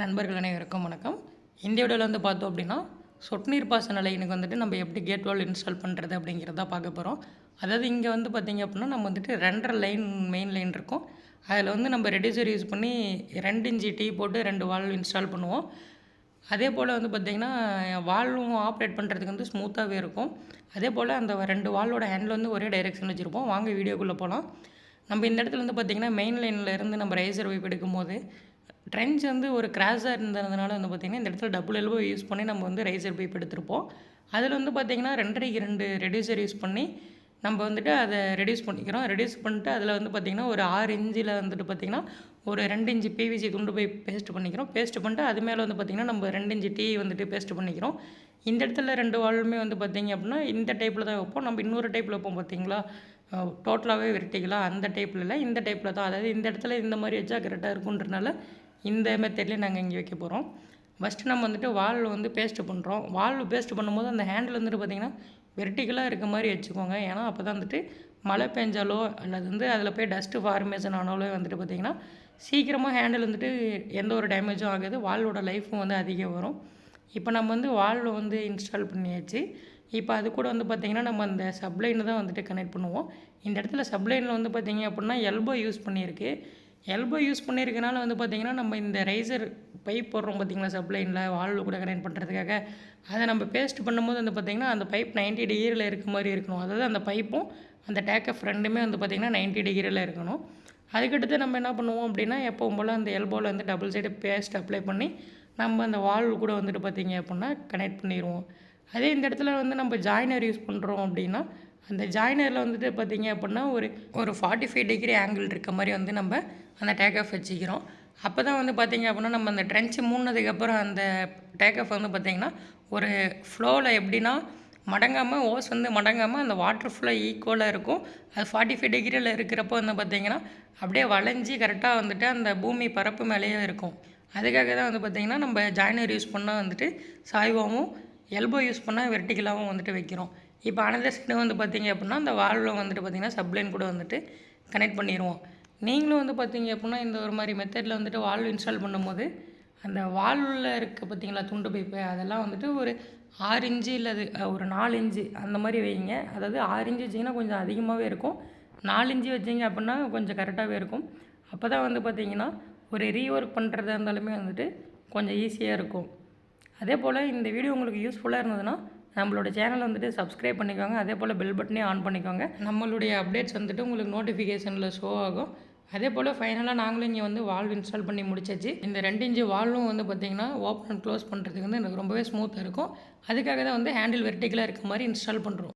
நண்பர்கள் அனைவருக்கும் வணக்கம். இந்த வீடியோவில் வந்து பார்த்தோம் அப்படின்னா சொட்டு நீர் பாசன லைனுக்கு வந்துட்டு நம்ம எப்படி கேட் வால் இன்ஸ்டால் பண்ணுறது அப்படிங்கிறத பார்க்க போகிறோம் அதாவது இங்கே வந்து பார்த்திங்க அப்படின்னா நம்ம வந்துட்டு ரெண்டரை லைன் மெயின் லைன் இருக்கும். அதில் வந்து நம்ம ரெடியூசர் யூஸ் பண்ணி ரெண்டு இன்ச்சு டீ போட்டு ரெண்டு வால் இன்ஸ்டால் பண்ணுவோம். அதே போல் வந்து பார்த்திங்கன்னா வால்வும் ஆப்ரேட் பண்ணுறதுக்கு வந்து ஸ்மூத்தாகவே இருக்கும். அதே போல் அந்த ரெண்டு வாலோட ஹேண்டில் வந்து ஒரே டைரெக்ஷன் வச்சுருப்போம். வாங்க வீடியோக்குள்ளே போகலாம் நம்ம இந்த இடத்துல வந்து பார்த்திங்கன்னா மெயின் லைனில் இருந்து நம்ம ரைசர் வைப் எடுக்கும்போது ட்ரென்ச் வந்து ஒரு கிராஸாக இருந்ததுனால வந்து பார்த்திங்கன்னா இந்த இடத்துல டபுள் எல்போ யூஸ் பண்ணி நம்ம வந்து ரைசர் பைப் எடுத்திருப்போம். அதில் வந்து பார்த்திங்கன்னா ரெண்டரைக்கு ரெண்டு ரெடியூசர் யூஸ் பண்ணி நம்ம வந்துட்டு அதை ரெடியூஸ் பண்ணிக்கிறோம். ரெடியூஸ் பண்ணிட்டு அதில் வந்து பார்த்திங்கன்னா ஒரு ஆறு இன்ச்சில் வந்துட்டு பார்த்திங்கன்னா ஒரு ரெண்டு இன்ச்சு பிவிசி துண்டு போய் பேஸ்ட் பண்ணிக்கிறோம். பேஸ்ட் பண்ணிட்டு அது மேலே வந்து பார்த்திங்கன்னா நம்ம ரெண்டு இன்ச்சு டீ வந்துட்டு பேஸ்ட் பண்ணிக்கிறோம். இந்த இடத்துல ரெண்டு வால்வுமே வந்து பார்த்திங்க அப்படின்னா இந்த டைப்பில் தான் வைப்போம். நம்ம இன்னொரு டைப்பில் வைப்போம் பார்த்திங்களா டோட்டலாகவே விரட்டிக்கலாம். அந்த டைப்பில் இல்லை இந்த டைப்பில் தான். அதாவது இந்த இடத்துல இந்த மாதிரி வச்சா கரெக்டாக இருக்குன்றனால இந்த மெத்தட்லேயே நாங்கள் இங்கே வைக்க போகிறோம் ஃபஸ்ட்டு நம்ம வந்துட்டு வால் வந்து பேஸ்ட் பண்ணுறோம் வால் பேஸ்ட் பண்ணும்போது அந்த ஹேண்டில் வந்துட்டு பார்த்திங்கன்னா வெர்டிகலாக இருக்க மாதிரி வச்சுக்கோங்க. ஏன்னா அப்போ தான் வந்துட்டு மழை பெஞ்சாலோ அல்லது வந்து அதில் போய் டஸ்ட்டு ஃபார்மேஷன் ஆனாலோ வந்துட்டு பார்த்திங்கன்னா சீக்கிரமாக ஹேண்டில் வந்துட்டு எந்த ஒரு டேமேஜும் ஆகாது. வாலோட லைஃப்பும் வந்து அதிகம் வரும். இப்போ நம்ம வந்து வால்வு வந்து இன்ஸ்டால் பண்ணியாச்சு. இப்போ அது கூட வந்து பார்த்திங்கன்னா நம்ம அந்த சப்ளைனை தான் வந்துட்டு கனெக்ட் பண்ணுவோம். இந்த இடத்துல சப்ளைனில் வந்து பார்த்திங்க அப்படின்னா எல்போ யூஸ் பண்ணியிருக்கு. எல்போ யூஸ் பண்ணியிருக்கனால வந்து பார்த்திங்கன்னா நம்ம இந்த ரைசர் பைப் போடுறோம் பார்த்திங்களா சப்ளைனில் வால்வு கூட கனெக்ட் பண்ணுறதுக்காக அதை நம்ம பேஸ்ட் பண்ணும்போது வந்து பார்த்திங்கன்னா அந்த பைப் நைன்ட்டி டிகிரியில் இருக்க மாதிரி இருக்கணும். அதாவது அந்த பைப்பும் அந்த டேக்கப் ஃப்ரெண்டுமே வந்து பார்த்திங்கன்னா நைன்ட்டி டிகிரியில் இருக்கணும். அதுக்கடுத்து நம்ம என்ன பண்ணுவோம் அப்படின்னா எப்போவும் போல் அந்த எல்போவில் வந்து டபுள் சைடு பேஸ்ட் அப்ளை பண்ணி நம்ம அந்த வால்வு கூட வந்துட்டு பார்த்திங்க அப்படின்னா கனெக்ட் பண்ணிடுவோம் அதே இந்த இடத்துல வந்து நம்ம ஜாயினர் யூஸ் பண்ணுறோம் அப்படின்னா அந்த ஜாயினரில் வந்துட்டு பார்த்திங்க அப்படின்னா ஒரு ஒரு ஃபார்ட்டி ஃபைவ் டிகிரி ஆங்கிள் இருக்க மாதிரி வந்து நம்ம அந்த டேக் ஆஃப் வச்சுக்கிறோம். அப்போ தான் வந்து பார்த்திங்க அப்படின்னா நம்ம அந்த ட்ரென்ச்சு மூடினதுக்கப்புறம் அந்த டேக் ஆஃப் வந்து பார்த்திங்கன்னா ஒரு ஃப்ளோவில் எப்படின்னா மடங்காமல் ஓஸ் வந்து மடங்காமல் அந்த வாட்டர் ஃப்ளோ ஈக்குவலாக இருக்கும். அது ஃபார்ட்டி ஃபைவ் டிகிரியில் இருக்கிறப்போ வந்து பார்த்திங்கன்னா அப்படியே வளைஞ்சி கரெக்டாக வந்துட்டு அந்த பூமி பரப்பு மேலேயே இருக்கும். அதுக்காக தான் வந்து பார்த்திங்கன்னா நம்ம ஜாயினர் யூஸ் பண்ணால் வந்துட்டு சாய்வாகவும் எல்போ யூஸ் பண்ணால் வெர்டிகலாகவும் வந்துட்டு வைக்கிறோம். இப்போ அனதர் சைடு வந்து பார்த்திங்க அப்படின்னா அந்த வால்வில் வந்துட்டு பார்த்திங்கன்னா சப்ளைன் கூட வந்துட்டு கனெக்ட் பண்ணிடுவோம் நீங்களும் வந்து பார்த்திங்க அப்படின்னா இந்த ஒரு மாதிரி மெத்தடில் வந்துட்டு வால்வ் இன்ஸ்டால் பண்ணும்போது அந்த வால்வில் இருக்க பார்த்திங்களா துண்டு பைப்பு அதெல்லாம் வந்துட்டு ஒரு ஆறு இன்ச்சு இல்லை அது ஒரு நாலு இன்ச்சு அந்த மாதிரி வைங்க. அதாவது ஆறு இன்ச்சு வச்சிங்கன்னா கொஞ்சம் அதிகமாகவே இருக்கும். நாலு இன்ச்சு வச்சிங்க அப்படின்னா கொஞ்சம் கரெக்டாகவே இருக்கும். அப்போ தான் வந்து பார்த்திங்கன்னா ஒரு ரீஒர்க் பண்ணுறதா இருந்தாலுமே வந்துட்டு கொஞ்சம் ஈஸியாக இருக்கும். அதே போல் இந்த வீடியோ உங்களுக்கு யூஸ்ஃபுல்லாக இருந்ததுன்னா நம்மளோட சேனலை வந்துட்டு சப்ஸ்கிரைப் பண்ணிக்கோங்க. அதே போல் பெல் பட்டனே ஆன் பண்ணிக்கோங்க. நம்மளுடைய அப்டேட்ஸ் வந்துட்டு உங்களுக்கு நோட்டிஃபிகேஷனில் ஷோ ஆகும். அதே போல் ஃபைனலாக நாங்களும் இங்கே வந்து வால்வ் இன்ஸ்டால் பண்ணி முடிச்சாச்சு. இந்த ரெண்டு இன்ச்சு வால்வும் வந்து பார்த்திங்கன்னா ஓப்பன் அண்ட் க்ளோஸ் பண்ணுறதுக்கு வந்து எனக்கு ரொம்பவே ஸ்மூத்தாக இருக்கும். அதுக்காக தான் வந்து ஹேண்டில் வெர்டிக்கலாக இருக்க மாதிரி இன்ஸ்டால் பண்ணுறோம்